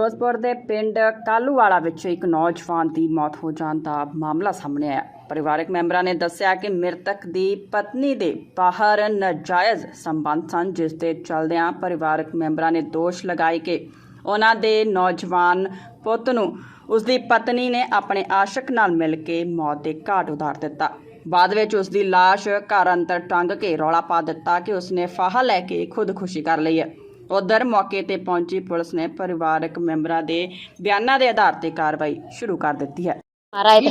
ਫਿਰੋਜ਼ਪੁਰ ਦੇ ਪਿੰਡ ਕਾਲੂਵਾਲਾ ਵਿੱਚ ਇੱਕ ਨੌਜਵਾਨ ਦੀ ਮੌਤ ਹੋ ਜਾਣ ਦਾ ਮਾਮਲਾ ਸਾਹਮਣੇ ਆਇਆ। ਪਰਿਵਾਰਕ ਮੈਂਬਰਾਂ ਨੇ ਦੱਸਿਆ ਕਿ ਮ੍ਰਿਤਕ ਦੀ ਪਤਨੀ ਦੇ ਬਾਹਰ ਨਾਜਾਇਜ਼ ਸੰਬੰਧ ਸਨ, ਜਿਸ ਦੇ ਚਲਦਿਆਂ ਪਰਿਵਾਰਕ ਮੈਂਬਰਾਂ ਨੇ ਦੋਸ਼ ਲਗਾਏ ਕਿ ਉਹਨਾਂ ਦੇ ਨੌਜਵਾਨ ਪੁੱਤ ਨੂੰ ਉਸ ਦੀ ਪਤਨੀ ਨੇ ਆਪਣੇ ਆਸ਼ਕ ਨਾਲ ਮਿਲ ਕੇ ਮੌਤ ਦੇ ਘਾਟ ਉਤਾਰ ਦਿੱਤਾ। ਬਾਅਦ ਵਿੱਚ ਉਸ ਦੀ ਲਾਸ਼ ਘਰ ਅੰਦਰ ਟੰਗ ਕੇ ਰੌਲਾ ਪਾ ਦਿੱਤਾ ਕਿ ਉਸਨੇ ਫਾਹਾ ਲੈ ਕੇ ਖੁਦਕੁਸ਼ੀ ਕਰ ਲਈ ਹੈ। ਉਧਰ ਮੌਕੇ ਤੇ ਪਹੁੰਚੀ ਪੁਲਿਸ ਨੇ ਪਰਿਵਾਰਕ ਮੈਂਬਰਾਂ ਦੇ ਬਿਆਨਾਂ ਦੇ ਆਧਾਰ ਤੇ ਕਾਰਵਾਈ ਸ਼ੁਰੂ ਕਰ ਦਿੱਤੀ ਹੈ। ਮਾਰਾ ਇੱਕ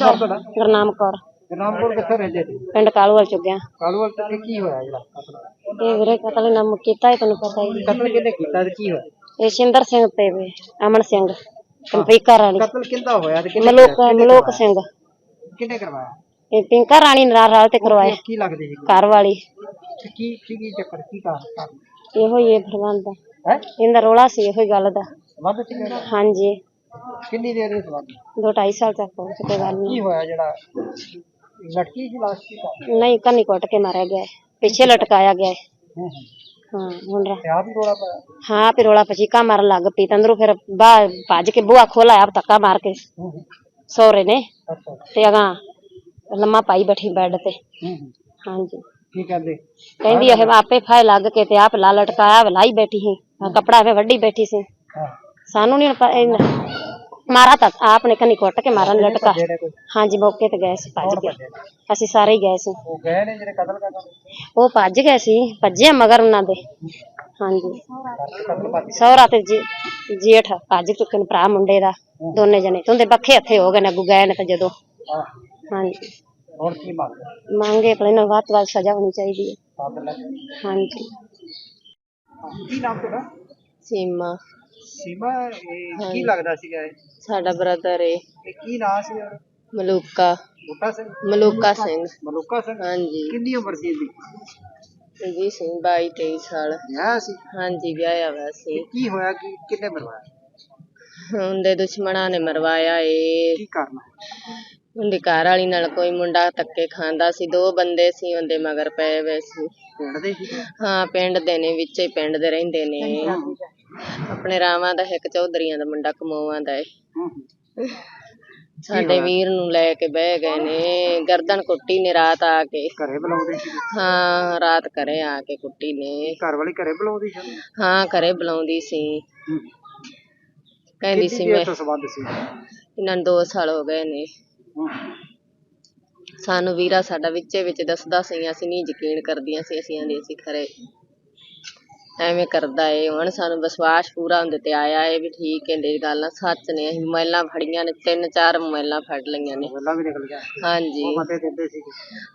ਗੁਰਨਾਮ ਕੌਰ। ਗਰਨਾਮਪੁਰ ਕਿੱਥੇ ਰਹਿੰਦੇ ਸੀ? ਪਿੰਡ ਕਾਲੂਵਾਲ ਚੁੱਕਿਆ ਕਾਲੂਵਾਲ ਤੇ ਕੀ ਹੋਇਆ ਜਿਹੜਾ ਕਤਲ ਇਹ ਵੀਰੇ ਕਤਲ ਨਾਮ ਕੀਤਾ ਹੈ ਤੈਨੂੰ ਪਤਾ ਹੀ। ਕਤਲ ਕਿਹਨੇ ਕੀਤਾ ਤੇ ਕੀ ਹੋਇਆ? ਇਹ ਸ਼ਿੰਦਰ ਸਿੰਘ ਤੇ ਵੇ ਅਮਨ ਸਿੰਘ ਪਿੰਕਾ ਰਾਣੀ ਕਤਲ ਕਿੰਦਾ ਹੋਇਆ ਤੇ ਕਿਹਨੇ ਮਲੋਕ ਮਲੋਕ ਸਿੰਘ। ਕਿਹਨੇ ਕਰਵਾਇਆ? ਇਹ ਪਿੰਕਾ ਰਾਣੀ ਨਾਲ ਰਾਲ ਤੇ ਕਰਵਾਇਆ। ਕੀ ਲੱਗਦੇ ਸੀ? ਘਰ ਵਾਲੀ। ਕੀ ਕੀ ਕੀ ਚੱਕਰ ਕੀ ਕਾਰਨ? ਇਹੋ ਹੀ ਇਹ ਫਰਮਾਨ ਦਾ। ਹੈ? ਇਹਦਾ ਰੋਲਾ ਸੀ ਇਹੋ ਗੱਲ ਦਾ। ਵੱਧ ਸੀ ਇਹਦਾ? ਹਾਂਜੀ। ਕਿੰਨੀ ਦੇਰ ਦੇ ਸਵਾਲ ਦੋ ਢਾਈ ਸਾਲ ਤੱਕ ਪਹੁੰਚ ਕੋਈ ਗੱਲ ਕੀ ਨਹੀਂ ਹੋਇਆ ਜਿਹੜਾ ਲੜਕੀ ਦੀ ਲਾਸ਼ ਕੀ ਕਰ ਨਹੀਂ ਕੰਨੀ ਕੁੱਟ ਕੇ ਮਾਰਿਆ ਗਿਆ ਹੈ। ਪਿੱਛੇ ਲਟਕਾਇਆ ਗਿਆ ਹੈ। ਹੂੰ ਰਾ- ਤੇ ਆਪ ਹੀ ਰੋਲਾ ਪਾਇਆ? ਹਾਂ ਫਿਰ ਰੋਲਾ ਪਚੀਕਾ ਮਾਰਨ ਲੱਗ ਪਈ। ਤੰਦਰੂ ਫਿਰ ਬਾਹਰ ਭੱਜ ਕੇ ਬੂਹਾ ਖੋਲਾਇਆ ਧੱਕਾ ਮਾਰ ਕੇ। ਹੂੰ ਹੂੰ। ਸਹੁਰੇ ਨੇ। ਅੱਛਾ। ਤੇ ਅਗਾਂ ਲੰਮਾ ਪਾਈ ਬੈਠੀ ਬੈੱਡ ਤੇ। ਹੂੰ ਹੂੰ। ਹਾਂਜੀ। ਕੀ ਕਹਿੰਦੇ? ਕਹਿੰਦੀ ਇਹ ਆਪੇ ਫਾਇ ਲੱਗ ਕੇ ਤੇ ਆਪ ਲਾ ਲਟਕਾਇਆ ਵਲਾਈ ਬੈਠੀ ਸੀ। ਆਹ ਕੱਪੜਾ ਵੇ ਵੱਡੀ ਬੈਠੀ ਸੀ। ਹਾਂ। ਸਾਨੂੰ ਨਹੀਂ ਮਾਰਾ ਤਾਂ ਆਪ ਨੇ ਕੰਨੀ ਕੁੱਟ ਕੇ ਮਾਰਨ ਲਟਕਾ। ਜਿਹੜੇ ਕੋਈ? ਹਾਂਜੀ ਮੌਕੇ ਤੇ ਗਏ ਸੀ ਭੱਜ ਨੇ? ਅਸੀਂ ਸਾਰੇ ਹੀ ਗਏ ਸੀ। ਉਹ ਗਏ ਨੇ ਜਿਹੜੇ ਕਤਲ ਕਰਨਾ? ਉਹ ਭੱਜ ਗਏ ਸੀ ਭੱਜੇ ਮਗਰ ਉਹਨਾਂ ਦੇ। ਹਾਂਜੀ। ਸਹੁਰਾ ਤੇ ਜੇ- ਜੇਠ ਭੱਜ ਚੁੱਕੇ ਨੇ ਭਰਾ ਮੁੰਡੇ ਦਾ। ਦੋਨੇ ਜਣੇ ਤੇ ਉਹਦੇ ਬੱਖੇ ਹੱਥੇ ਹੋ ਗਏ ਨੇ ਅੱਗੋਂ ਗਏ ਨੇ ਤੇ ਜਦੋਂ। ਹਾਂਜੀ। ਹੁਣ ਕੀ ਮੰਗ? ਮੰਗੇ ਆਪਣੇ ਨੂੰ ਵੱਧ ਤੋਂ ਵੱਧ ਸਜ਼ਾ ਹੋਣੀ ਚਾਹੀਦੀ ਹੈ। ਹਾਂਜੀ। ਕੀ ਨਾਮ ਤੁਹਾਡਾ? ਸੀਮਾ। ਸੀਮਾ ਇਹ ਕੀ ਲੱਗਦਾ ਸੀਗਾ ਇਹ? ਸਾਡਾ ਬ੍ਰਦਰ ਏ। ਇਹ ਕੀ ਨਾਂ ਸੀ? ਮਲੂਕਾ। ਬੂਟਾ ਸਿੰਘ? ਮਲੂਕਾ ਸਿੰਘ। ਮਲੂਕਾ ਸਿੰਘ? ਹਾਂਜੀ। ਕਿੰਨੀ ਉਮਰ ਸੀ ਇਹਦੀ? ਜੀ ਸਿੰਘ 22 23 ਸਾਲ। ਵਿਆਹ ਸੀ? ਹਾਂਜੀ ਵਿਆਹਿਆ ਹੋਇਆ ਸੀ। ਕੀ ਹੋਇਆ? ਕਿ ਕਿੰਨੇ ਮਰਵਾਇਆ? ਉਹਦੇ ਦੁਸ਼ਮਣਾਂ ਨੇ ਮਰਵਾਇਆ ਏ। ਕੀ ਕਾਰਨ? ਉਹਦੀ ਘਰ ਵਾਲੀ ਨਾਲ ਕੋਈ ਮੁੰਡਾ ਧੱਕੇ ਖਾਂਦਾ ਸੀ ਦੋ ਬੰਦੇ ਸੀ ਉਹਦੇ ਮਗਰ ਪਏ ਹੋਏ ਸੀ। ਪਿੰਡ ਦੇ ਸੀ ਹਾਂ ਪਿੰਡ ਦੇ ਨੇ ਵਿੱਚੇ ਹੀ ਪਿੰਡ ਦੇ ਰਹਿੰਦੇ ਨੇ। ਆਪਣੇ ਰਾਵਾਂ ਦਾ ਇੱਕ ਚੌਧਰੀਆਂ ਦਾ ਮੁੰਡਾ ਕਮੋਵਾਂ ਦਾ ਏ। ਸਾਡੇ ਵੀਰ ਨੂੰ ਲੈ ਕੇ ਬਹਿ ਗਏ ਨੇ ਗਰਦਨ ਕੁੱਟੀ ਨੇ ਰਾਤ ਆ ਕੇ। ਘਰੇ ਬੁਲਾਉਂਦੇ ਸੀ? ਹਾਂ ਰਾਤ ਘਰੇ ਆ ਕੇ ਕੁੱਟੀ ਨੇ। ਘਰ ਵਾਲੀ ਘਰੇ ਬੁਲਾਉਂਦੀ ਸੀ? ਹਾਂ ਘਰੇ ਬੁਲਾਉਂਦੀ ਸੀ। ਕਹਿੰਦੀ ਸੀ ਮੈਂ ਸੰਬੰਧ ਸੀ? ਇਹਨਾਂ ਨੂੰ 2 ਸਾਲ ਹੋ ਗਏ ਨੇ। ਸਾਨੂੰ ਵੀਰਾ ਸਾਡਾ ਵਿੱਚੇ ਵਿੱਚ ਦੱਸਦਾ ਸੀ, ਅਸੀਂ ਨਹੀਂ ਯਕੀਨ ਕਰਦੀਆਂ ਸੀ ਅਸੀਂ ਆਂਦੇ ਸੀ, ਖਰੇ। ਐਵੇਂ ਕਰਦਾ ਏ ਹੁਣ ਸਾਨੂੰ ਵਿਸ਼ਵਾਸ ਪੂਰਾ ਹੁੰਦੇ ਤੇ ਆਇਆ ਏ ਵੀ ਠੀਕ ਕਹਿੰਦੇ ਗੱਲਾਂ ਸੱਚ ਨੇ ਅਸੀਂ ਮੋਬਾਈਲਾਂ ਫੜੀਆਂ ਨੇ ਤਿੰਨ ਚਾਰ ਮੋਬਾਈਲਾਂ ਫੜ ਲਈਆਂ ਨੇ। ਪਹਿਲਾਂ ਵੀ ਨਿਕਲ ਗਿਆ ਹਾਂਜੀ। ਮਤੇ ਦਿੰਦੇ ਸੀ।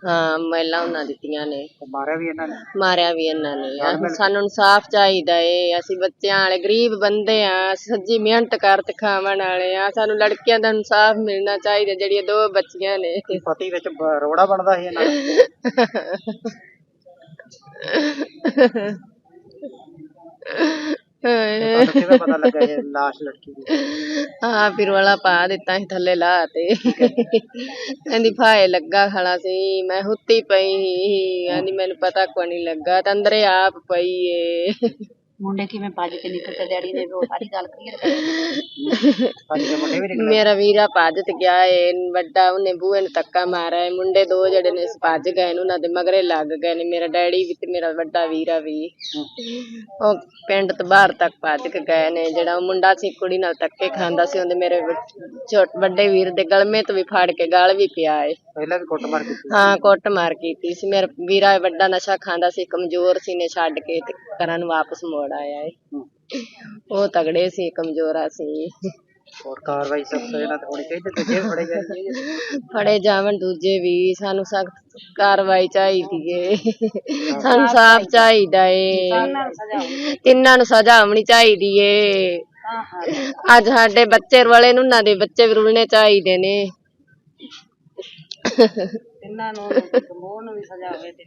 ਹਾਂ ਮੋਬਾਈਲਾਂ ਉਹਨਾਂ ਦਿੱਤੀਆਂ ਨੇ। ਮਾਰਿਆ ਵੀ ਇਹਨਾਂ ਨੇ। ਮਾਰਿਆ ਵੀ ਇਹਨਾਂ ਨੇ। ਅਸੀਂ- ਸਾਨੂੰ ਇਨਸਾਫ ਚਾਹੀਦਾ ਏ ਅਸੀਂ ਬੱਚਿਆਂ ਵਾਲੇ ਗਰੀਬ ਬੰਦੇ ਆ ਸੱਜੀ ਮਿਹਨਤ ਕਰ ਤੇ ਖਾਵਣ ਵਾਲੇ ਆ ਸਾਨੂੰ ਲੜਕੀਆਂ ਦਾ ਇਨਸਾਫ ਮਿਲਣਾ ਚਾਹੀਦਾ ਜਿਹੜੀਆਂ ਦੋ ਬੱਚੀਆਂ ਨੇ। ਪਤੀ ਵਿੱਚ ਬ- ਰੋੜਾ ਬਣਦਾ ਸੀ ਇਹਨਾਂ ਦਾ। ਤੁਹਾਨੂੰ ਕਿਵੇਂ ਪਤਾ ਲੱਗਾ ਇਹ ਲਾਸ਼ ਲੜਕੀ ਦੀ ਹਾਂ ਫਿਰ ਵਾਲਾ ਪਾ ਦਿੱਤਾ ਸੀ ਥੱਲੇ ਲਾ ਤੇ ਕਹਿੰਦੀ ਫਾਏ ਲੱਗਾ ਖੜਾ ਸੀ ਮੈਂ ਹੁੱਤੀ ਪਈ ਸੀ ਕਹਿੰਦੀ ਮੈਨੂੰ ਪਤਾ ਕੋ ਨਹੀਂ ਲੱਗਾ ਤੇ ਅੰਦਰੇ ਆਪ ਪਈ ਏ ਮੁੰਡੇ ਕਿਵੇਂ ਭੱਜ ਕੇ ਨਿਕਲ ਡੈਡੀ ਨੇ ਉਹ ਸਾਰੀ ਗੱਲ ਕਲੀਅਰ ਕਰ ਮੇਰਾ ਵੀਰਾ ਭੱਜ ਤੇ ਗਿਆ ਏ ਵੱਡਾ ਉਹਨੇ ਬੂਹੇ ਨੂੰ ਧੱਕਾ ਮਾਰਿਆ ਏ। ਮੁੰਡੇ ਦੋ ਜਿਹੜੇ ਨੇ ਭੱਜ ਗਏ ਨੇ ਉਹਨਾਂ ਦੇ ਮਗਰੇ ਲੱਗ ਗਏ ਨੇ। ਮੇਰਾ ਡੈਡੀ ਵੀ ਤੇ ਮੇਰਾ ਵੱਡਾ ਵੀਰਾ ਵੀ। ਉਹ ਪਿੰਡ ਤੋਂ ਬਾਹਰ ਤੱਕ ਭੱਜ ਕੇ ਗਏ ਨੇ। ਜਿਹੜਾ ਉਹ ਮੁੰਡਾ ਸੀ ਕੁੜੀ ਨਾਲ ਧੱਕੇ ਖਾਂਦਾ ਸੀ ਉਹਦੇ ਮੇਰੇ ਛੋਟ ਵੱਡੇ ਵੀਰ ਦੇ ਗਲਮੇ ਤੋਂ ਵੀ ਫੜ ਕੇ ਗਲ ਵੀ ਪਿਆ ਏ। ਪਹਿਲਾਂ ਵੀ ਕੁੱਟਮਾਰ ਕੀਤੀ ਹਾਂ ਕੁੱਟ ਮਾਰ ਕੀਤੀ ਸੀ। ਮੇਰਾ ਵੀਰਾ ਵੱਡਾ ਨਸ਼ਾ ਖਾਂਦਾ ਸੀ ਕਮਜ਼ੋਰ ਸੀ ਨੇ ਛੱਡ ਕੇ ਤੇ ਘਰਾਂ ਨੂੰ ਵਾਪਸ ਮੋੜ ਆਇਆ ਏ ਉਹ ਤਗੜੇ ਸੀ ਕਮਜ਼ੋਰਾ ਸੀ। ਹੋਰ ਕਾਰਵਾਈ ਸਖਤ ਇਹਨਾਂ ਤੇ ਹੋਣੀ ਚਾਹੀਦੀ ਤੇ ਜੇ ਫੜੇ ਗਏ ਫੜੇ ਜਾਵਣ ਦੂਜੇ ਵੀ ਸਾਨੂੰ ਸਖਤ ਕਾਰਵਾਈ ਚਾਹੀਦੀ ਏ। ਸਾਨੂੰ ਸਾਫ਼ ਚਾਹੀਦਾ ਏ। ਤਿੰਨਾਂ ਨੂੰ ਸਜ਼ਾ ਹੋਣੀ ਚਾਹੀਦੀ ਏ। ਅੱਜ ਸਾਡੇ ਬੱਚੇ ਵਾਲੇ ਨੂੰ ਉਹਨਾਂ ਦੇ ਬੱਚੇ ਵੀ ਰੁਲਣੇ ਚਾਹੀਦੇ ਨੇ। ਇਹਨਾਂ ਨੂੰ ਮੋਹ ਨੂੰ ਵੀ ਸਜ਼ਾ ਹੋਵੇ ਤੇ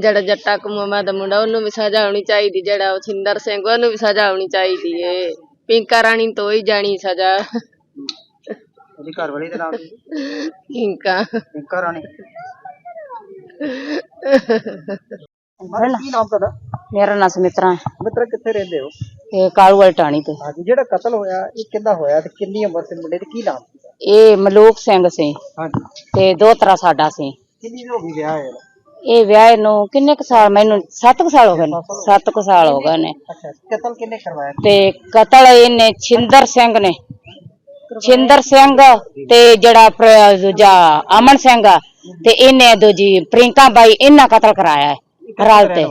ਜਿਹੜਾ ਜੱਟਾ ਕਮੂਮਾ ਦਾ ਮੁੰਡਾ ਉਹਨੂੰ ਵੀ ਸਜ਼ਾ ਹੋਣੀ ਚਾਹੀਦੀ ਜਿਹੜਾ ਉਹ ਛਿੰਦਰ ਸਿੰਘ ਉਹਨੂੰ ਵੀ ਸਜ਼ਾ ਹੋਣੀ ਚਾਹੀਦੀ ਏ। ਪਿੰਕਾ ਰਾਣੀ ਤੋਂ ਹੀ ਜਾਣੀ ਸਜ਼ਾ। ਉਹਦੀ ਘਰ ਵਾਲੀ ਦੇ ਨਾਮ ਸੀ ਪਿੰਕਾ। ਟਿੰਕਾ ਰਾਣੀ। ਕੀ ਨਾਮ ਤੁਹਾਡਾ? ਮੇਰਾ ਨਾਂ ਸਮਿਤਰਾ ਹੈ। ਮਿੱਤਰ ਕਿੱਥੇ ਰਹਿੰਦੇ ਹੋ? ਇਹ ਕਾਲੂ ਵਾਲੀ ਟਾਣੀ ਤੇ। ਹਾਂਜੀ ਜਿਹੜਾ ਕਤਲ ਹੋਇਆ ਇਹ ਕਿੱਦਾਂ ਹੋਇਆ ਤੇ ਕਿੰਨੀ ਉਮਰ ਦੇ ਮੁੰਡੇ ਤੇ ਕੀ ਨਾਮ? ਸੀ ਇਹ ਮਲੂਕ ਸਿੰਘ ਸੀ ਹਾਂਜੀ। ਤੇ ਦੋ ਤਰ੍ਹਾਂ ਸਾਡਾ ਸੀ। ਕਿੰਨੀ ਦਿਨ ਹੋ ਗਈ ਵਿਆਹ ਹੋਇਆ ਇਹ ਵਿਆਹ ਨੂੰ ਕਿੰਨੇ ਕੁ ਸਾਲ ਮੈਨੂੰ 7 ਕੁ ਸਾਲ ਹੋ ਗਏ ਨੇ 7 ਕੁ ਸਾਲ ਹੋ ਗਏ ਨੇ। ਅੱਛਾ ਕਤਲ ਕਿੰਨੇ ਕਰਵਾਇਆ? ਤੇ ਕਤਲ ਇਹਨੇ ਛਿੰਦਰ ਸਿੰਘ ਨੇ। ਛਿੰਦਰ ਸਿੰਘ ਤੇ ਜਿਹੜਾ ਪ੍ਰ- ਦੂਜਾ ਅਮਨ ਸਿੰਘ ਆ, ਤੇ ਇਹਨੇ ਦੂਜੀ ਪ੍ਰਿੰਕਾ ਬਾਈ ਇਹਨਾਂ ਕਤਲ ਕਰਾਇਆ ਹੈ ਰਲ ਤੇ।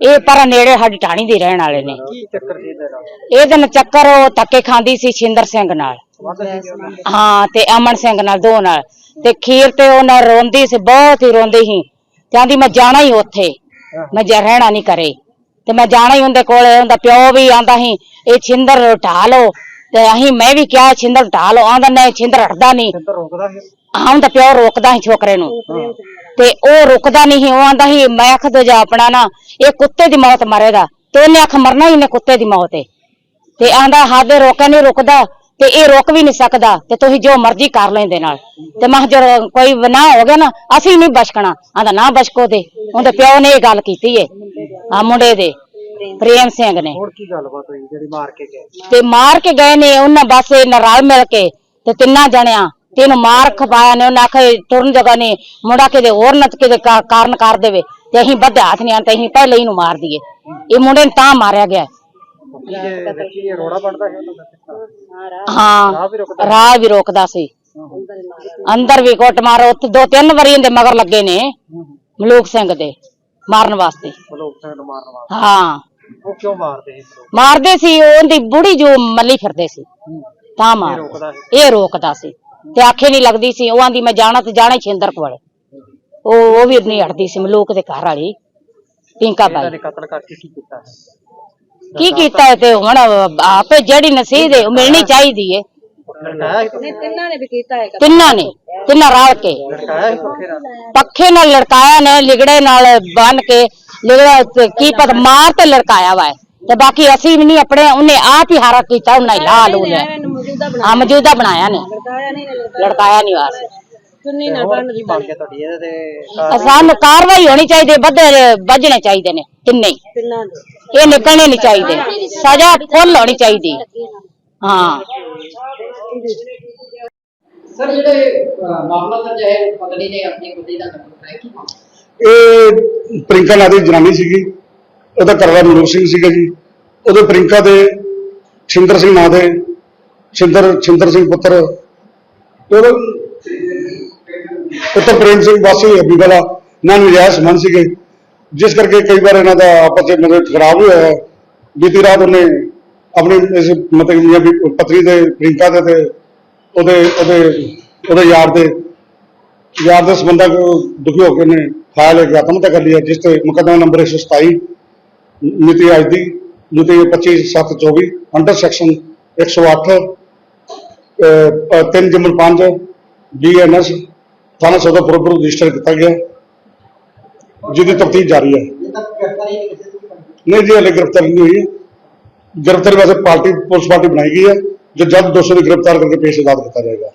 ਇਹ ਪਰ ਨੇੜੇ ਸਾਡੀ ਟਾਣੀ ਦੇ ਰਹਿਣ ਵਾਲੇ ਨੇ। ਕੀ ਚੱਕਰ ਸੀ ਇਹਦਾ? ਇਹਦੇ ਨਾਲ ਚੱਕਰ ਉਹ ਧੱਕੇ ਖਾਂਦੀ ਸੀ ਛਿੰਦਰ ਸਿੰਘ ਨਾਲ? ਹਾਂ ਤੇ ਅਮਨ ਸਿੰਘ ਨਾਲ ਦੋ ਨਾਲ। ਤੇ ਖੀਰ ਤੇ ਉਹ ਨਾਲ ਰੋਂਦੀ ਸੀ ਬਹੁਤ ਹੀ ਰੋਂਦੀ ਸੀ। ਕਹਿੰਦੀ ਮੈਂ ਜਾਣਾ ਹੀ ਉੱਥੇ। ਮੈਂ ਜਾ ਰਹਿਣਾ ਨਹੀਂ ਕਰੇ ਤੇ ਮੈਂ ਜਾਣਾ ਹੀ ਉਹਦੇ ਕੋਲ ਉਹਦਾ ਪਿਓ ਵੀ ਆਂਦਾ ਸੀ ਇਹ ਛਿੰਦਰ ਢਾ ਲਓ। ਤੇ ਅਸੀਂ ਮੈਂ ਵੀ ਕਿਹਾ ਛਿੰਦਰ ਢਾ ਲਓ। ਆਂਦਾ ਨਹੀਂ ਛਿੰਦਰ ਹਟਦਾ ਨਹੀਂ। ਤੇ ਤਾਂ ਹਾਂ ਉਹਦਾ ਪਿਓ ਰੋਕਦਾ ਸੀ ਛੋਕਰੇ ਨੂੰ। ਤੇ ਉਹ ਰੁਕਦਾ ਨਹੀਂ ਸੀ ਉਹ ਆਂਦਾ ਸੀ ਮੈਂ ਦੋ ਜਾ ਆਪਣਾ ਨਾ ਇਹ ਕੁੱਤੇ ਦੀ ਮੌਤ ਮਰੇਗਾ। ਤੇ ਉਹਨੇ ਆਖ ਮਰਨਾ ਹੀ ਨੇ ਕੁੱਤੇ ਦੀ ਮੌਤ ਏ। ਤੇ ਆਂਦਾ ਹਾਦੇ ਰੋਕਾ ਨਹੀਂ ਰੁਕਦਾ। ਤੇ ਇਹ ਰੁਕ ਵੀ ਨਹੀਂ ਸਕਦਾ ਤੇ ਤੁਸੀਂ ਜੋ ਮਰਜ਼ੀ ਕਰ ਲੈਂਦੇ ਨਾਲ। ਤੇ ਮੈਂ ਜਦੋਂ ਕੋਈ ਨਾ ਹੋ ਗਿਆ ਨਾ ਅਸੀਂ ਨਹੀਂ ਬਚਕਣਾ। ਆਂਦਾ ਨਾ ਬਚਕੋ ਤੇ। ਉਹਦੇ ਪਿਓ ਨੇ ਇਹ ਗੱਲ ਕੀਤੀ ਏ ਆ ਮੁੰਡੇ ਦੇ ਪ੍ਰੇਮ ਸਿੰਘ ਨੇ। ਹੋਰ ਕੀ ਗੱਲਬਾਤ ਹੋਈ ਜਿਹੜੀ ਮਾਰ ਕੇ ਗਏ? ਤੇ ਮਾਰ ਕੇ ਗਏ ਨੇ ਉਹਨਾਂ ਬਸ ਇਹਨਾਂ ਰਲ ਮਿਲ ਕੇ ਤੇ ਤਿੰਨਾਂ ਜਣਿਆਂ ਤੇ ਇਹਨੂੰ ਮਾਰ ਖਪਾਇਆ ਨੇ ਉਹਨਾਂ ਆਖਿਆ ਤੁਰਨ ਜਗ੍ਹਾ ਨਹੀਂ ਮੁੰਡਾ ਕਿਤੇ ਹੋਰ ਨਤ ਕਿਤੇ ਕਾਰਨ ਕਰ ਦੇਵੇ ਤੇ ਅਸੀਂ ਬੱਧੇ ਹੱਥ ਨਹੀਂ ਆਂ ਤੇ ਅਸੀਂ ਪਹਿਲੇ ਹੀ ਇਹਨੂੰ ਮਾਰ ਦਈਏ। ਇਹ ਮੁੰਡੇ ਨੂੰ ਤਾਂ ਮਾਰਿਆ ਗਿਆ। ਕੀ ਰੋੜਾ ਉਹਨਾਂ? ਹਾਂ ਰਾਹ ਵੀ ਰੁਕਦਾ ਸੀ? ਅੰਦਰ ਵੀ ਕੁੱਟ ਮਾਰ ਉੱਥੇ ਦੋ ਤਿੰਨ ਵਾਰੀ ਇਹਦੇ ਮਗਰ ਲੱਗੇ ਨੇ ਮਲੂਕ ਸਿੰਘ ਦੇ ਮਾਰਨ ਵਾਸਤੇ। ਲੋਕ ਸਿੰਘ ਨੂੰ ਮਾਰਨ ਵਾਸਤੇ। ਹਾਂ। ਉਹ ਕਿਉਂ ਮਾਰਦੇ ਸੀ? ਮਾਰਦੇ ਸੀ ਉਹਦੀ ਬੁੜੀ ਜੋ ਮੱਲੀ ਫਿਰਦੇ ਸੀ। ਤਾਂ ਮਾਰ। ਇਹ ਰੋਕਦਾ ਸੀ। ਤੇ ਆਖੇ ਨਹੀਂ ਲੱਗਦੀ ਸੀ ਉਹ ਆਂਦੀ ਮੈਂ ਜਾਣਾ ਤੇ ਜਾਣਾ ਹੀ ਛਿੰਦਰ ਕੋਲ। ਉਹ ਉਹ ਵੀ ਨਹੀਂ ਹਟਦੀ ਸੀ ਮਲੂਕ ਦੇ ਘਰ ਵਾਲੀ ਪਿੰਕਾ ਬਾਈ। ਕਤਲ ਕਰਕੇ ਕੀ ਕੀਤਾ ਕੀ ਕੀਤਾ ਹੈ ਤੇ ਹੁਣ ਆਪੇ ਜਿਹੜੀ ਨਸੀਬ ਹੈ ਉਹ ਮਿਲਣੀ ਚਾਹੀਦੀ ਸੀ ਤਿੰਨਾਂ ਨੇ ਤਿੰਨਾਂ ਰਲ ਕੇ। ਪੱਖੇ ਨਾਲ ਪੱਖੇ ਨਾਲ ਲੜਕਾਇਆ ਨੇ ਲਿਗੜੇ ਨਾਲ ਬੰਨ ਕੇ ਲਿਗੜਾ ਕੀ ਪਤਾ ਮਾਰ ਤੇ ਲੜਕਾਇਆ ਵਾ ਤੇ ਬਾਕੀ ਅਸੀਂ ਵੀ ਨਹੀਂ ਆਪਣੇ ਉਹਨੇ ਆਪ ਹੀ ਹਾਰਾ ਕੀਤਾ ਉਹਨਾਂ ਹੀ ਲਾ ਲੂ ਲਿਆ ਹਾਂ ਮੌਜੂਦਾ ਬਣਾਇਆ ਨੇ। ਲੜਕਾਇਆ ਨਹੀਂ ਵਾਸ ਹੋਰ ਕੀ ਬਣ ਗਿਆ ਤੁਹਾਡੀ ਇਹਦੇ ਤੇ ਸਾਨੂੰ ਕਾਰਵਾਈ ਹੋਣੀ ਚਾਹੀਦੀ ਹੈ, ਬੱਧੇ ਵੱਜਣੇ ਚਾਹੀਦੇ ਨੇ ਤਿੰਨੇ ਹੀ। ਇਹ ਨਿਕਲਣੇ ਨਹੀਂ ਚਾਹੀਦੇ। ਸਜ਼ਾ ਫੁੱਲ ਹੋਣੀ ਚਾਹੀਦੀ। ਹਾਂ। ਸਰ ਜਿਹੜੇ ਮਾਮਲਾ ਦਰਜ ਹੈ ਪਤਨੀ ਨੇ ਆਪਣੀ ਪਤੀ ਦਾ ਕਤਲ ਕਰਾਇਆ ਕੀ ਮਾਮਲਾ? ਇਹ ਪ੍ਰਿੰਕਾ ਨਾਂ ਦੀ ਜਨਾਨੀ ਸੀਗੀ। ਉਹਦਾ ਕਰਵਾ ਮਨੂਰ ਸਿੰਘ ਸੀਗਾ ਜੀ। ਉਹਦੇ ਪ੍ਰਿੰਕਾ ਦੇ ਛਿੰਦਰ ਸਿੰਘ ਨਾਂ ਦੇ ਛਿੰਦਰ ਛਿੰਦਰ ਸਿੰਘ ਪੁੱਤਰ। ਤੇ ਉਹਦਾ ਪੁੱਤਰ ਪ੍ਰੇਮ ਸਿੰਘ ਵਾਸੀ ਅੱਬੀ ਵਾਲਾ ਨਾਲ ਨਜਾਇਜ਼ ਸੰਬੰਧ ਸੀਗੇ। ਜਿਸ ਕਰਕੇ ਕਈ ਵਾਰ ਇਹਨਾਂ ਦਾ ਆਪਸ ਵਿੱਚ ਮਤਲਬ ਖਰਾਬ ਹੋਇਆ ਬੀਤੀ ਰਾਤ ਉਹਨੇ ਆਪਣੀ ਇਸ ਮਤਲਬ ਮੀਆਂ ਦੀ ਪਤਨੀ ਦੇ, ਪ੍ਰਿੰਕਾ ਦੇ ਤੇ ਉਹਦੇ ਉਹਦੇ ਉਹਦੇ ਯਾਰ ਦੇ ਯਾਰ ਦੇ ਸੰਬੰਧਕ ਦੁਖੀ ਹੋ ਕੇ ਨੇ ਫਾਇਲ ਇੱਕ ਆਤਮ ਕਰ ਲਿਆ ਜਿਸ ਤੇ ਮੁਕੱਦਮਾ ਨੰਬਰ 127 ਮਿਤੀ ਅੱਜ ਦੀ ਮਿਤੀ 25724 ਅੰਡਰ ਸੈਕਸ਼ਨ 108 3 ਜਮਨ 5 ਬੀਐਨਐਸ ਥਾਣਾ ਸਦਰ ਪ੍ਰੋਪਰ ਰਜਿਸਟਰ ਕੀਤਾ ਗਿਆ। ਜਿਹਦੀ ਤਫਤੀਸ਼ ਜਾਰੀ ਹੈ। ਨਹੀਂ ਜੀ, ਹਲੇ ਗ੍ਰਿਫਤਾਰੀ ਨਹੀਂ ਹੋਈ। ਗ੍ਰਿਫਤਾਰੀ ਵਾਸਤੇ ਪਾਰਟੀ, ਪੁਲਿਸ ਪਾਰਟੀ ਬਣਾਈ ਗਈ ਹੈ। ਜੋ ਜਦ ਦੋਸ਼ੀ ਨੂੰ ਗ੍ਰਿਫਤਾਰ ਕਰਕੇ ਪੇਸ਼ ਅਦਾਲਤ ਕੀਤਾ ਜਾਏਗਾ।